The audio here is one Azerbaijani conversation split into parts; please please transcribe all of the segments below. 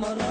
Amara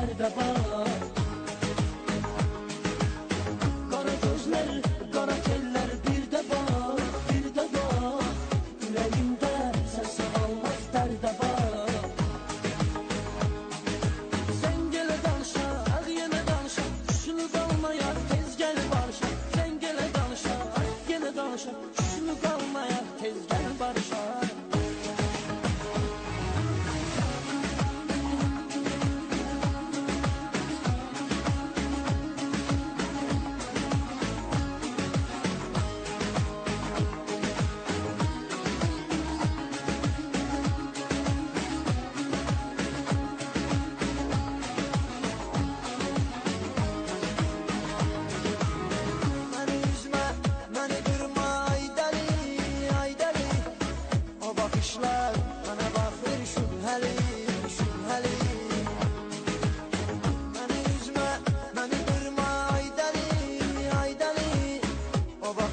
trabalho da.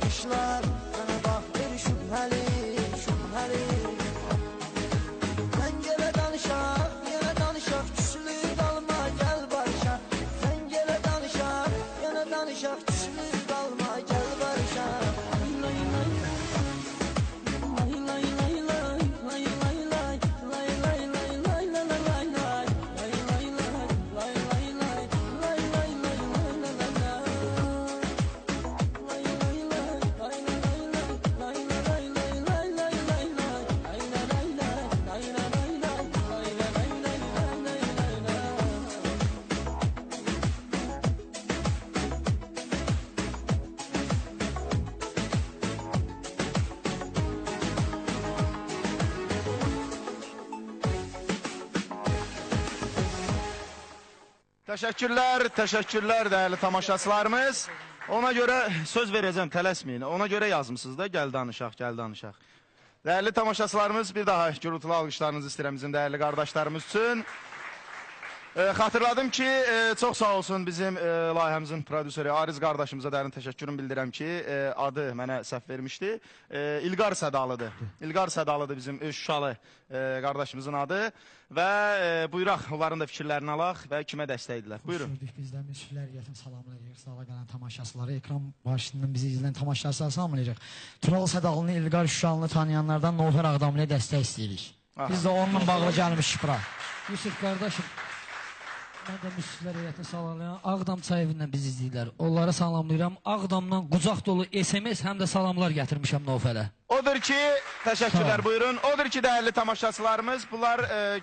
Baxışlar mənə baxır şübhəli, şübhəli Sən gələ danışaq, yenə danışaq Küslü qalma, gəl barışaq Sən gələ danışaq, yenə danışaq Təşəkkürlər, təşəkkürlər dəyərli tamaşaçılarımız. Ona görə söz verəcəm, tələsməyin. Ona görə yazmısınız da, gəl danışaq, gəl danışaq. Dəyərli tamaşaçılarımız, bir daha gürültülü alqışlarınızı istəyirəm bizim dəyərli qardaşlarımız üçün. Xatırladım ki, e, çox sağ olsun bizim e, layihəmizin prodüseri Ariz qardaşımıza dərin təşəkkürümü bildirəm ki, e, adı mənə səhv vermişdi. İlqar Sədalıdır. İlqar Sədalıdır bizim Şuşalı qardaşımızın adı və buyuraq onların da fikirlərini alaq və kimə dəstəkdirlər. Buyurun. Gördük bizdən müsiflər yətin salamlayırıq. Sağla qalan tamaşaçıları, ekran başından bizi izləyən tamaşaçıları salamlayırıq. Tural Sədalını, İlqar Şuşanlı tanıyanlardan Nofer Ağdamlıya dəstək istəyirik. Aha. Biz də onunla bağlı gəlmişik bura. Yusuf qardaşım, mən də müsiflər heyəti salamlayan Ağdam çayı evindən bizi izləyirlər. Onlara salamlayıram. Ağdamdan qucaq dolu SMS həm də salamlar gətirmişəm Novfələ. Odur ki, təşəkkürlər buyurun. Odur ki, dəyərli tamaşaçılarımız, bunlar e,